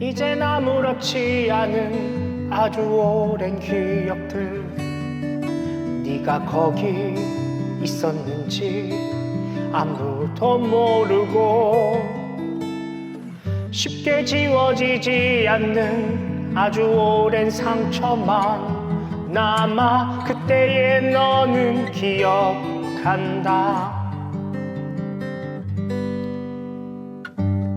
이젠 아무렇지 않은 아주 오랜 기억들 네가 거기 있었는지 아무도 모르고 쉽게 지워지지 않는 아주 오랜 상처만 남아 그때의 너는 기억한다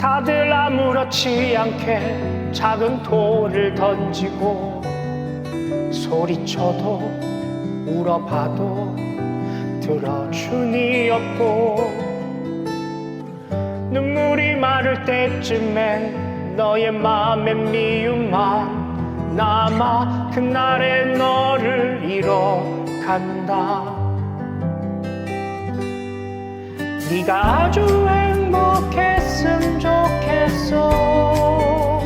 다들 아무렇지 않게 작은 돌을 던지고 소리쳐도 울어봐도 들어주니 없고 눈물이 마를 때쯤엔 너의 맘에 미움만 남아 그날의 너를 잃어간다. 네가 아주 행복했음 좋겠어.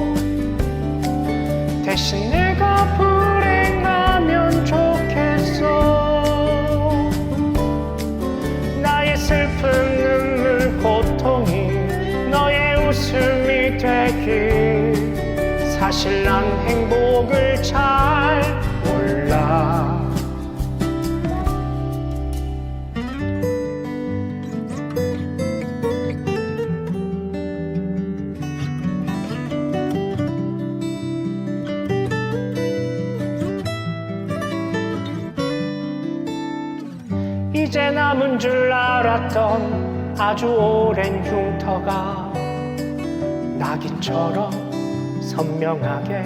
대신 내가 불행하면 좋겠어. 나의 슬픔 눈물 고통이 너의 웃음이 되길. 사실 난 행복을 잘 이제 남은 줄 알았던 아주 오랜 흉터가 낙인처럼 선명하게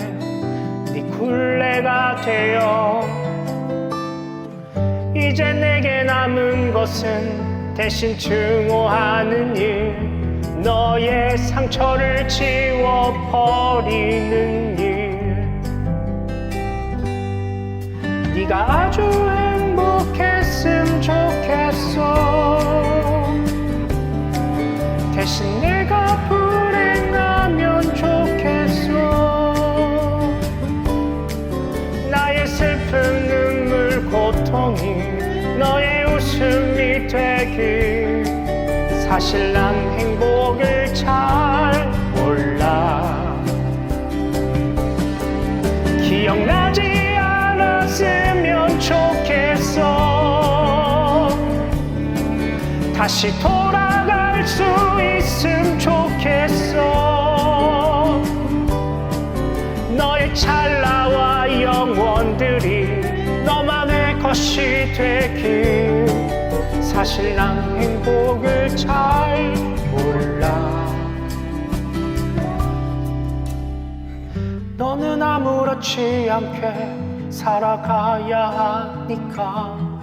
네 굴레가 되어 이제 내게 남은 것은 대신 증오하는 일 너의 상처를 지워버리는 일. 네가 아주 고통이 너의 웃음이 되길. 사실 난 행복을 잘 몰라. 기억나지 않았으면 좋겠어. 다시 돌아갈 수 있음 좋겠어 되길 사실 난 행복을 잘 몰라. 너는 아무렇지 않게 살아가야 하니까.